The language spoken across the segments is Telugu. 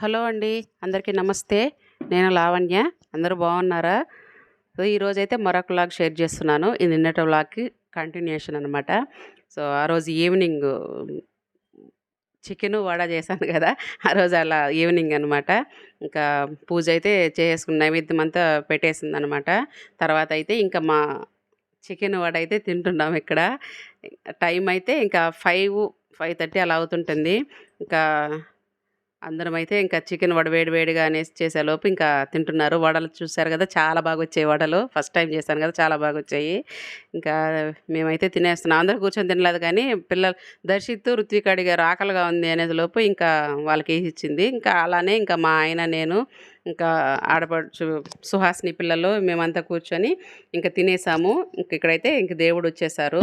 హలో అండి అందరికీ నమస్తే. నేను లావణ్య అందరూ బాగున్నారా? సో ఈరోజైతే మరొక వ్లాగ్ షేర్ చేస్తున్నాను. ఇది నిన్నటి వ్లాగ్కి కంటిన్యూషన్ అనమాట సో ఆ రోజు ఈవినింగ్ చికెన్ వడ చేశాను కదా ఆ రోజు అలా ఈవినింగ్ అనమాట ఇంకా పూజ అయితే చేసుకున్న నైవేద్యం అంతా పెట్టేసింది అనమాట తర్వాత అయితే ఇంకా మా చికెన్ వడ అయితే తింటున్నాం ఇక్కడ. టైం అయితే ఇంకా ఫైవ్ ఫైవ్ థర్టీ అలా అవుతుంటుంది. ఇంకా అందరం అయితే ఇంకా చికెన్ వడ వేడి వేడిగా అనేసి చేసేలోపు ఇంకా తింటున్నారు. వడలు చూసారు కదా చాలా బాగా వచ్చాయి వడలు. ఫస్ట్ టైం చేశాను కదా చాలా బాగా వచ్చాయి ఇంకా మేమైతే తినేస్తున్నాం. అందరూ కూర్చొని తినలేదు కానీ పిల్లలు దర్శిత్తు ఋత్విక్ అడిగారు ఆకలిగా ఉంది అనేది లోపు ఇంకా వాళ్ళకి వేసి ఇచ్చింది. ఇంకా అలానే ఇంకా మా ఆయన నేను ఇంకా ఆడపడుచు సుహాసిని పిల్లలు మేమంతా కూర్చొని ఇంకా తినేసాము. ఇంక ఇక్కడైతే ఇంక దేవుడు వచ్చేసారు.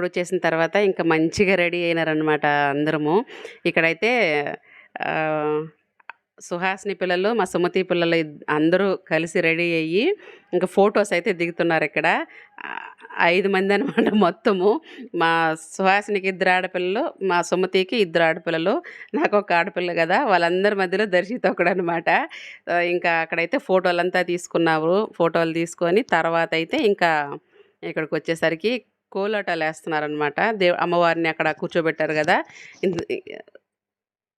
దేవుడు వచ్చేసిన తర్వాత ఇంకా మంచిగా రెడీ అయినారనమాట అందరము. ఇక్కడైతే సుహాసిని పిల్లలు మా సుమతి పిల్లలు అందరూ కలిసి రెడీ అయ్యి ఇంకా ఫొటోస్ అయితే దిగుతున్నారు ఇక్కడ. ఐదు మంది అనమాట మొత్తము. మా సుహాసినికి ఇద్దరు ఆడపిల్లలు మా సుమతికి ఇద్దరు ఆడపిల్లలు నాకు ఒక ఆడపిల్ల కదా వాళ్ళందరి మధ్యలో దర్శిత ఒకడు అనమాట ఇంకా అక్కడైతే ఫోటోలు అంతా తీసుకున్నారు ఫోటోలు తీసుకొని తర్వాత అయితే ఇంకా ఇక్కడికి వచ్చేసరికి కోలాటాలు వేస్తున్నారనమాట దేవ్ అమ్మవారిని అక్కడ కూర్చోబెట్టారు కదా.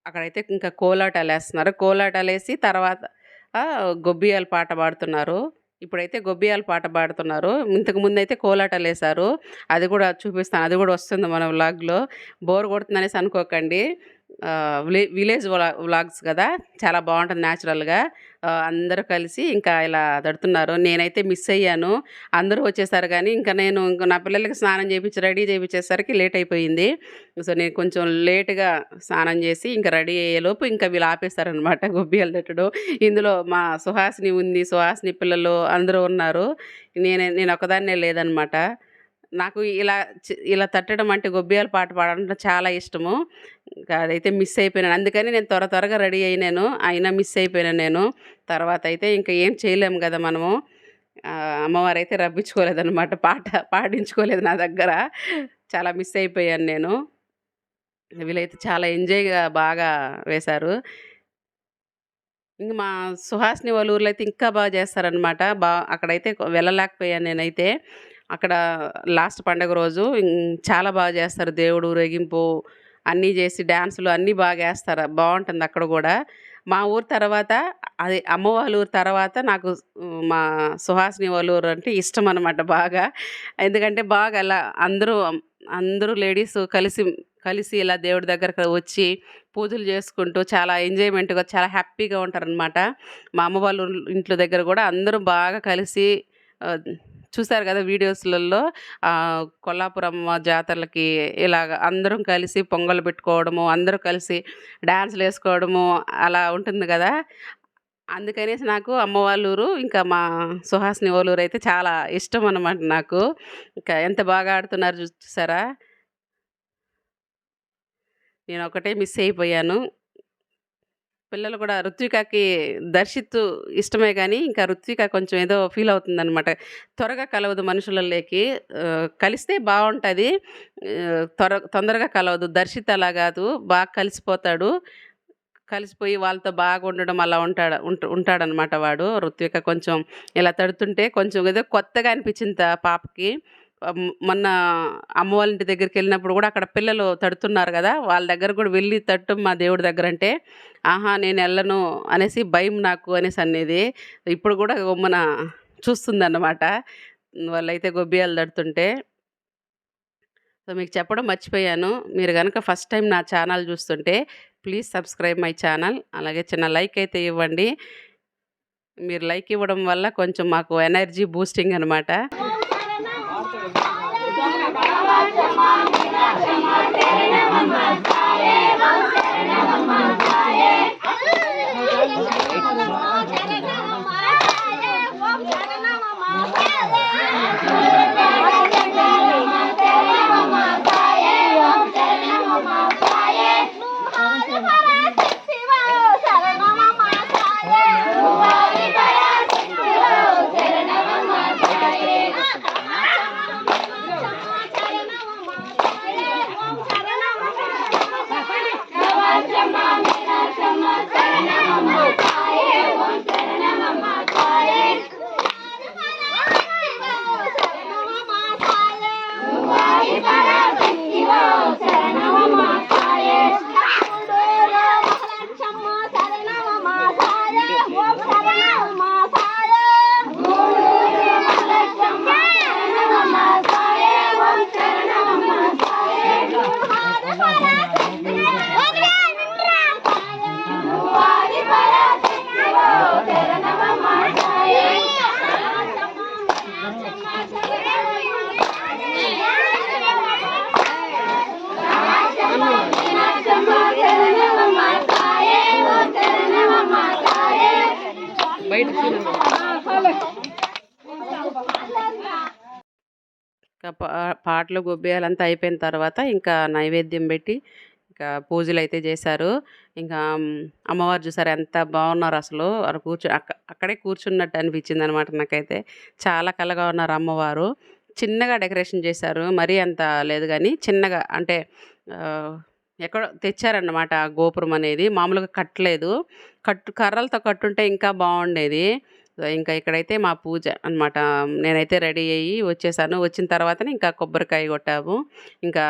అక్కడైతే ఇంకా కోలాటాలు వేస్తున్నారు కోలాటాలు వేసి తర్వాత గొబ్బియాల పాట పాడుతున్నారు. ఇప్పుడైతే గొబ్బియాల పాట పాడుతున్నారు. ఇంతకు ముందు అయితే కోలాటాలు వేశారు అది కూడా చూపిస్తాను. అది కూడా వస్తుంది మన వ్లాగ్లో. బోర్ కొడుతుందనేసి అనుకోకండి. విలేజ్ వ్లా- వ్లాగ్స్ కదా? చాలా బాగుంటుంది న్యాచురల్గా. అందరూ కలిసి ఇంకా ఇలా తడుతున్నారు. నేనైతే మిస్ అయ్యాను. అందరూ వచ్చేసారు కానీ ఇంకా నేను ఇంకా నా పిల్లలకి స్నానం చేయించి రెడీ చేయించేసరికి లేట్ అయిపోయింది. సో నేను కొంచెం లేట్గా స్నానం చేసి ఇంకా రెడీ అయ్యేలోపు ఇంకా వీళ్ళు ఆపేస్తారనమాట గొబ్బియాలు తట్టడం. ఇందులో మా సుహాసిని ఉంది. సుహాసిని పిల్లలు అందరూ ఉన్నారు. నేను నేను ఒకదాన్నే లేదనమాట నాకు ఇలా ఇలా తట్టడం అంటే గొబ్బియాల పాట పాడడం చాలా ఇష్టము. ఇంకా అదైతే మిస్ అయిపోయినాను. అందుకని నేను త్వర త్వరగా రెడీ అయినాను. అయినా మిస్ అయిపోయాను నేను. తర్వాత అయితే ఇంకా ఏం చేయలేము కదా మనము. అమ్మవారు అయితే రప్పించుకోలేదన్నమాట. పాట పాడించుకోలేదు నా దగ్గర. చాలా మిస్ అయిపోయాను నేను. వీళ్ళైతే చాలా ఎంజాయ్గా బాగా వేశారు. ఇంక మా సుహాస్ని వాళ్ళ ఊర్లో అయితే ఇంకా బాగా చేస్తారనమాట బా అక్కడైతే వెళ్ళలేకపోయాను నేనైతే. అక్కడ లాస్ట్ పండగ రోజు చాలా బాగా చేస్తారు. దేవుడు ఊరేగింపు అన్నీ చేసి డ్యాన్సులు అన్నీ బాగా వేస్తారు బాగుంటుంది అక్కడ కూడా. మా ఊరు తర్వాత అది అమ్మ వాళ్ళ ఊరు తర్వాత నాకు మా సుహాసిని వాళ్ళ ఊరు అంటే ఇష్టం అనమాట బాగా. ఎందుకంటే బాగా అలా అందరూ అందరూ లేడీస్ కలిసి కలిసి ఇలా దేవుడి దగ్గరకు వచ్చి పూజలు చేసుకుంటూ చాలా ఎంజాయ్మెంట్గా చాలా హ్యాపీగా ఉంటారనమాట మా అమ్మ వాళ్ళ ఇంట్లో దగ్గర కూడా అందరూ బాగా కలిసి చూసారు కదా వీడియోస్లలో కొల్లాపురం జాతరలకి ఇలాగ అందరం కలిసి పొంగల్ పెట్టుకోవడము అందరూ కలిసి డ్యాన్స్లు వేసుకోవడము అలా ఉంటుంది కదా. అందుకనేసి నాకు అమ్మ ఇంకా మా సుహాసిని ఓలూరు అయితే చాలా ఇష్టం అనమాట నాకు. ఇంకా ఎంత బాగా ఆడుతున్నారు చూసారా? నేను ఒకటే మిస్ అయిపోయాను. పిల్లలు కూడా రుత్వికకి దర్శిత్ ఇష్టమే కానీ ఇంకా రుత్విక కొంచెం ఏదో ఫీల్ అవుతుందనమాట. త్వరగా కలవదు మనుషులలోకి. కలిస్తే బాగుంటుంది త్వర తొందరగా కలవదు. దర్శిత్ అలా కాదు బాగా కలిసిపోతాడు. కలిసిపోయి వాళ్ళతో బాగా ఉండడం అలా ఉంటాడు ఉంట ఉంటాడనమాట వాడు. రుత్విక కొంచెం ఇలా తడుతుంటే కొంచెం ఏదో కొత్తగా అనిపించింది పాపకి. మొన్న అమ్మ వాళ్ళ ఇంటి దగ్గరికెళ్ళినప్పుడు కూడా అక్కడ పిల్లలు తడుతున్నారు కదా వాళ్ళ దగ్గర కూడా వెళ్ళి తట్టు మా దేవుడి దగ్గర అంటే ఆహా! నేను వెళ్ళను అనేసి భయం నాకు అనేసి అనేది. ఇప్పుడు కూడా మన చూస్తుందన్నమాట. వాళ్ళైతే గొబ్బియాలు తడుతుంటే. సో, మీకు చెప్పడం మర్చిపోయాను. మీరు కనుక ఫస్ట్ టైం నా ఛానల్ చూస్తుంటే ప్లీజ్ సబ్స్క్రైబ్ మై ఛానల్. అలాగే చిన్న లైక్ అయితే ఇవ్వండి. మీరు లైక్ ఇవ్వడం వల్ల కొంచెం మాకు ఎనర్జీ బూస్టింగ్ అనమాట. 大家 పాటలు, గొబ్బేయాలంతా అయిపోయిన తర్వాత ఇంకా నైవేద్యం పెట్టి ఇంకా పూజలు అయితే చేశారు ఇంకా అమ్మవారు చూసారు ఎంత బాగున్నారు అసలు వారు కూర్చో అక్కడే కూర్చున్నట్టు అనిపించింది అనమాట నాకైతే. చాలా కలగా ఉన్నారు అమ్మవారు. చిన్నగా డెకరేషన్ చేశారు మరీ అంత లేదు కానీ చిన్నగా అంటే ఎక్కడో తెచ్చారన్నమాట ఆ గోపురం అనేది. మామూలుగా కట్టలేదు. కట్టు కర్రలతో కట్టుంటే ఇంకా బాగుండేది సో, ఇంకా ఇక్కడైతే మా పూజ అనమాట. నేనైతే రెడీ అయ్యి వచ్చేసాను. వచ్చిన తర్వాతనే ఇంకా కొబ్బరికాయ కొట్టాము. ఇంకా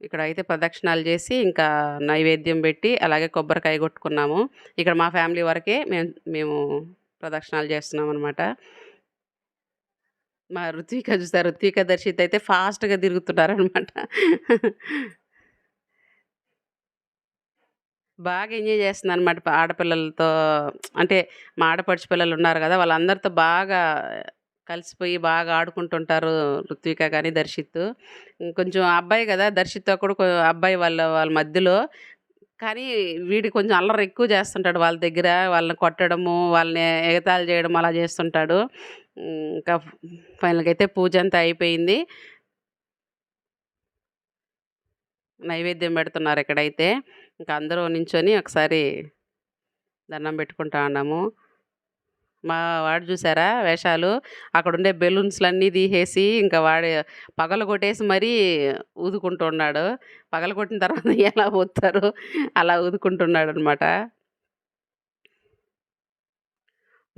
ఇక్కడైతే ప్రదక్షిణాలు చేసి ఇంకా నైవేద్యం పెట్టి అలాగే కొబ్బరికాయ కొట్టుకున్నాము. ఇక్కడ మా ఫ్యామిలీ వరకే మేము మేము ప్రదక్షిణాలు చేస్తున్నాం అనమాట మా రుత్విక జూసారా? రుత్విక, దర్శిత్ అయితే ఫాస్ట్‌గా తిరుగుతున్నారనమాట. బాగా ఎంజాయ్ చేస్తుంది అనమాట ఆడపిల్లలతో అంటే మా ఆడపడుచు పిల్లలున్నారు కదా వాళ్ళందరితో బాగా కలిసిపోయి బాగా ఆడుకుంటుంటారు ఋత్విక కానీ దర్శిత్. కొంచెం అబ్బాయి కదా దర్శిత్తో కూడా అబ్బాయి వాళ్ళ వాళ్ళ మధ్యలో. కానీ వీడు కొంచెం అల్లరి ఎక్కువ చేస్తుంటాడు వాళ్ళ దగ్గర. వాళ్ళని కొట్టడము, వాళ్ళని ఎగతాళి చేయడం అలా చేస్తుంటాడు ఇంకా ఫైనల్‌గా అయితే పూజంతా అయిపోయింది. నైవేద్యం పెడుతున్నారు ఇక్కడైతే. ఇంకా అందరూ నించొని ఒకసారి దండం పెట్టుకుంటా ఉన్నాము. మా వాడు చూసారా వేషాలు? అక్కడ ఉండే బెలూన్స్‌లన్నీ తీసేసి, ఇంకా వాడు పగలగొట్టేసి మరీ ఊదుకుంటున్నాడు. పగలగొట్టిన తర్వాత ఎలా పోతారు అలా ఊదుకుంటున్నాడు అనమాట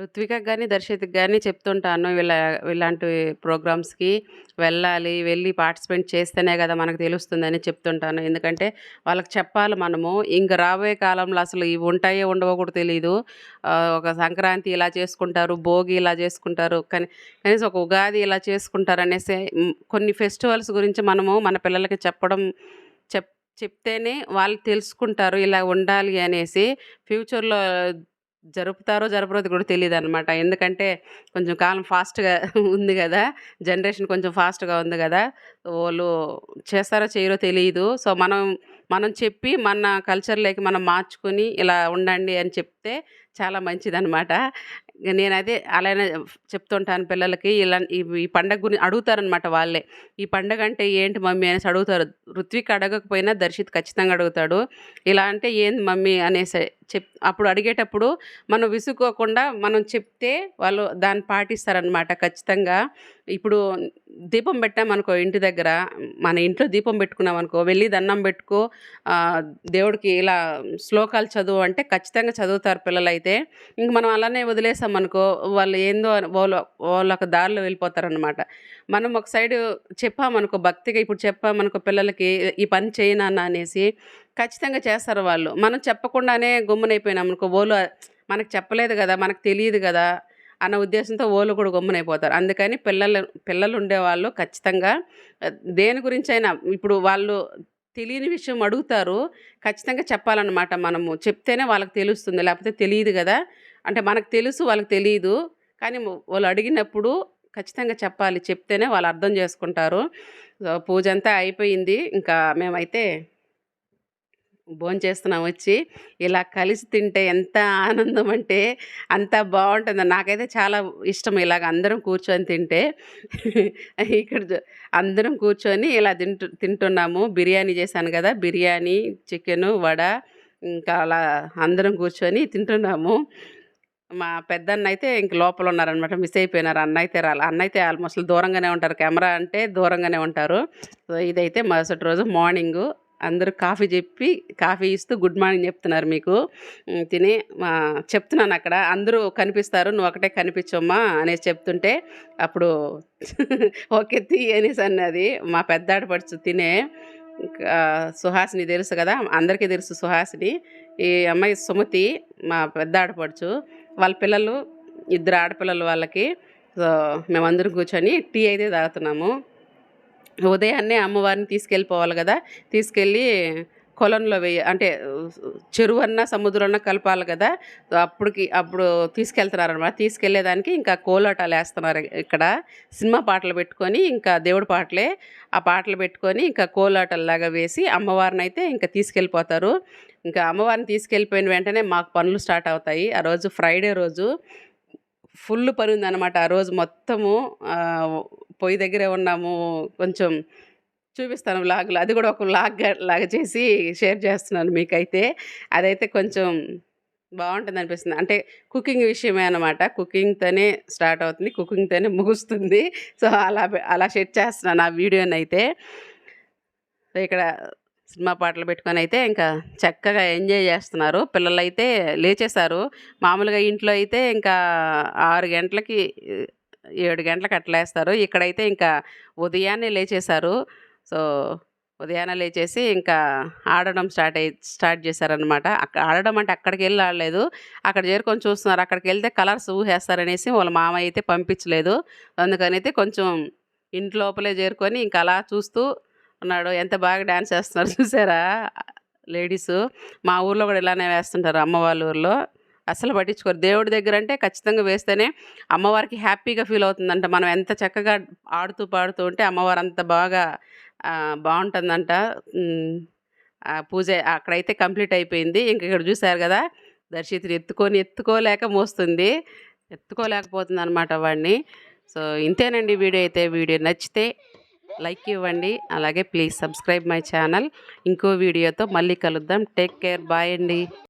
రుత్వికకి కానీ దర్శితికి కానీ చెప్తుంటాను. ఇలా ఇలాంటి ప్రోగ్రామ్స్‌కి వెళ్ళాలి. వెళ్ళి పార్టిసిపేట్ చేస్తేనే కదా మనకు తెలుస్తుందని చెప్తుంటాను. ఎందుకంటే వాళ్ళకి చెప్పాలి మనము. ఇంక రాబోయే కాలంలో అసలు ఇవి ఉంటాయో, ఉండవో కూడా తెలీదు. ఒక సంక్రాంతి ఇలా చేసుకుంటారు. భోగి ఇలా చేసుకుంటారు. కానీ కనీసం ఒక ఉగాది ఇలా చేసుకుంటారనేసి అనేసి కొన్ని ఫెస్టివల్స్ గురించి మనము మన పిల్లలకి చెప్పడం చెప్ చెప్తేనే వాళ్ళు తెలుసుకుంటారు. ఇలా ఉండాలి అనేసి. ఫ్యూచర్‌లో జరుపుతారో, జరపరో కూడా తెలియదు అనమాట ఎందుకంటే కొంచెం కాలం ఫాస్ట్‌గా ఉంది కదా జనరేషన్ కొంచెం ఫాస్ట్‌గా ఉంది కదా వాళ్ళు చేస్తారో, చేయరో తెలియదు సో, మనం మనం చెప్పి మన కల్చర్‌లోకి మనం మార్చుకొని ఇలా ఉండండి అని చెప్తే చాలా మంచిదనమాట. నేనైతే అలానే చెప్తుంటాను పిల్లలకి. ఇలా ఈ పండగ గురించి అడుగుతారనమాట వాళ్ళే. ఈ పండగ అంటే ఏంటి మమ్మీ అనేసి అడుగుతారు. ఋత్విక్ అడగకపోయినా దర్శిత్ ఖచ్చితంగా అడుగుతాడు. ఇలా అంటే ఏంది మమ్మీ అనేసి చెప్ అప్పుడు అడిగేటప్పుడు మనం విసుక్కోకుండా మనం చెప్తే వాళ్ళు దాన్ని పాటిస్తారనమాట ఖచ్చితంగా. ఇప్పుడు దీపం పెట్టామనుకో ఇంటి దగ్గర మన ఇంట్లో దీపం పెట్టుకున్నాం అనుకో వెళ్ళి దండం పెట్టుకో దేవుడికి ఇలా శ్లోకాలు చదువు అంటే ఖచ్చితంగా చదువుతారు పిల్లలైతే. ఇంక మనం అలానే వదిలేసాం అనుకో వాళ్ళు ఏందో అని వాళ్ళు వాళ్ళు ఒక దారిలో వెళ్ళిపోతారనమాట మనం ఒక సైడ్ చెప్పామనుకో భక్తిగా ఇప్పుడు చెప్పామనుకో పిల్లలకి ఈ పని చేయనన్న అనేసి ఖచ్చితంగా చేస్తారు వాళ్ళు. మనం చెప్పకుండానే గమ్మునైపోయినాం అనుకో ఓలు మనకు చెప్పలేదు కదా మనకు తెలియదు కదా అన్న ఉద్దేశంతో ఓలు కూడా గమ్మునైపోతారు. అందుకని పిల్లలు పిల్లలు ఉండేవాళ్ళు ఖచ్చితంగా దేని గురించి అయినా ఇప్పుడు వాళ్ళు తెలియని విషయం అడుగుతారు ఖచ్చితంగా చెప్పాలన్నమాట మనము. చెప్తేనే వాళ్ళకి తెలుస్తుంది లేకపోతే తెలియదు కదా. అంటే మనకు తెలుసు వాళ్ళకి తెలియదు కానీ వాళ్ళు అడిగినప్పుడు ఖచ్చితంగా చెప్పాలి. చెప్తేనే వాళ్ళు అర్థం చేసుకుంటారు. పూజ అంతా అయిపోయింది. ఇంకా మేమైతే భోంచేస్తున్నాం వచ్చి. ఇలా కలిసి తింటే ఎంత ఆనందం అంటే అంత బాగుంటుంది. నాకైతే చాలా ఇష్టం ఇలాగ అందరం కూర్చొని తింటే. ఇక్కడ అందరం కూర్చొని ఇలా తింటు తింటున్నాము. బిర్యానీ చేశాను కదా బిర్యానీ చికెను వడ ఇంకా అలా అందరం కూర్చొని తింటున్నాము. మా పెద్దన్న అయితే ఇంక లోపల ఉన్నారనమాట మిస్ అయిపోయినారు. అన్న అయితే రాలి. అన్న అయితే ఆల్మోస్ట్ దూరంగానే ఉంటారు. కెమెరా అంటే దూరంగానే ఉంటారు. సో ఇదైతే మరుసటి రోజు మార్నింగు అందరూ కాఫీ చెప్పి కాఫీ ఇస్తూ గుడ్ మార్నింగ్ చెప్తున్నారు మీకు. తిని మా చెప్తున్నాను అక్కడ. అందరూ కనిపిస్తారు నువ్వు ఒకటే కనిపించమ్మా అనేసి చెప్తుంటే అప్పుడు ఓకే తీ అనేసి అన్నది. మా పెద్ద ఆడపడుచు తినే సుహాసిని తెలుసు కదా అందరికీ తెలుసు సుహాసిని. ఈ అమ్మాయి సుమతి మా పెద్ద ఆడపడుచు వాళ్ళ పిల్లలు ఇద్దరు ఆడపిల్లలు వాళ్ళకి సో మేమందరం కూర్చొని టీ అయితే తాగుతున్నాము. ఉదయాన్నే అమ్మవారిని తీసుకెళ్ళిపోవాలి కదా. తీసుకెళ్ళి కొలంలో వేయ అంటే చెరువు అన్న సముద్రం అన్న కలపాలి కదా. అప్పటికి అప్పుడు తీసుకెళ్తున్నారనమాట తీసుకెళ్ళేదానికి ఇంకా కోలాటాలు వేస్తున్నారు ఇక్కడ. సినిమా పాటలు పెట్టుకొని ఇంకా దేవుడి పాటలే. ఆ పాటలు పెట్టుకొని ఇంకా కోలాటల్లాగా వేసి అమ్మవారిని అయితే ఇంకా తీసుకెళ్ళిపోతారు. ఇంకా అమ్మవారిని తీసుకెళ్ళిపోయిన వెంటనే మాకు పనులు స్టార్ట్ అవుతాయి. ఆ రోజు ఫ్రైడే రోజు. ఫుల్ పని ఉందన్నమాట. ఆ రోజు మొత్తము పొయ్యి దగ్గరే ఉన్నాము కొంచెం చూపిస్తాను లాగ్లో. అది కూడా ఒక లాగ్ లాగా చేసి షేర్ చేస్తున్నాను మీకైతే. అదైతే కొంచెం బాగుంటుంది అనిపిస్తుంది అంటే కుకింగ్ విషయమే అనమాట కుకింగ్తోనే స్టార్ట్ అవుతుంది కుకింగ్తోనే ముగుస్తుంది. సో అలా అలా షేర్ చేస్తున్నాను ఆ వీడియోని అయితే సో ఇక్కడ సినిమా పాటలు పెట్టుకొని అయితే ఇంకా చక్కగా ఎంజాయ్ చేస్తున్నారు. పిల్లలు అయితే లేచేశారు. మామూలుగా ఇంట్లో అయితే ఇంకా ఆరు గంటలకి ఏడు గంటలకు అట్లేస్తారు. ఇక్కడైతే ఇంకా ఉదయాన్నే లేచేశారు. సో ఉదయాన్నే లేచేసి ఇంకా ఆడడం స్టార్ట్ అయ్యి స్టార్ట్ చేశారనమాట అక్కడ ఆడడం అంటే అక్కడికి వెళ్ళి ఆడలేదు. అక్కడ చేరుకొని చూస్తున్నారు. అక్కడికి వెళ్తే కలర్స్ ఊహేస్తారనేసి వాళ్ళ మామ అయితే పంపించలేదు. అందుకని అయితే కొంచెం ఇంటి లోపలే చేరుకొని ఇంకా అలా చూస్తూ ఉన్నాడు. ఎంత బాగా డ్యాన్స్ చేస్తున్నారు చూసారా? లేడీస్. మా ఊర్లో కూడా ఇలానే వేస్తుంటారు అమ్మ వాళ్ళ ఊర్లో. అసలు పట్టించుకోరు. దేవుడి దగ్గర అంటే ఖచ్చితంగా వేస్తేనే అమ్మవారికి హ్యాపీగా ఫీల్ అవుతుందంట. మనం ఎంత చక్కగా ఆడుతూ పాడుతూ ఉంటే అమ్మవారు అంత బాగా బాగుంటుందంట. పూజ అక్కడైతే కంప్లీట్ అయిపోయింది. ఇంక ఇక్కడ చూశారు కదా దర్శితుని ఎత్తుకొని ఎత్తుకోలేక మోస్తుంది. ఎత్తుకోలేకపోతుంది అనమాట వాడిని. సో ఇంతేనండి వీడియో అయితే. వీడియో నచ్చితే లైక్ ఇవ్వండి. అలాగే ప్లీజ్ సబ్స్క్రైబ్ మై ఛానల్. ఇంకో వీడియోతో మళ్ళీ కలుద్దాం. Take care. బాయ్ అండి.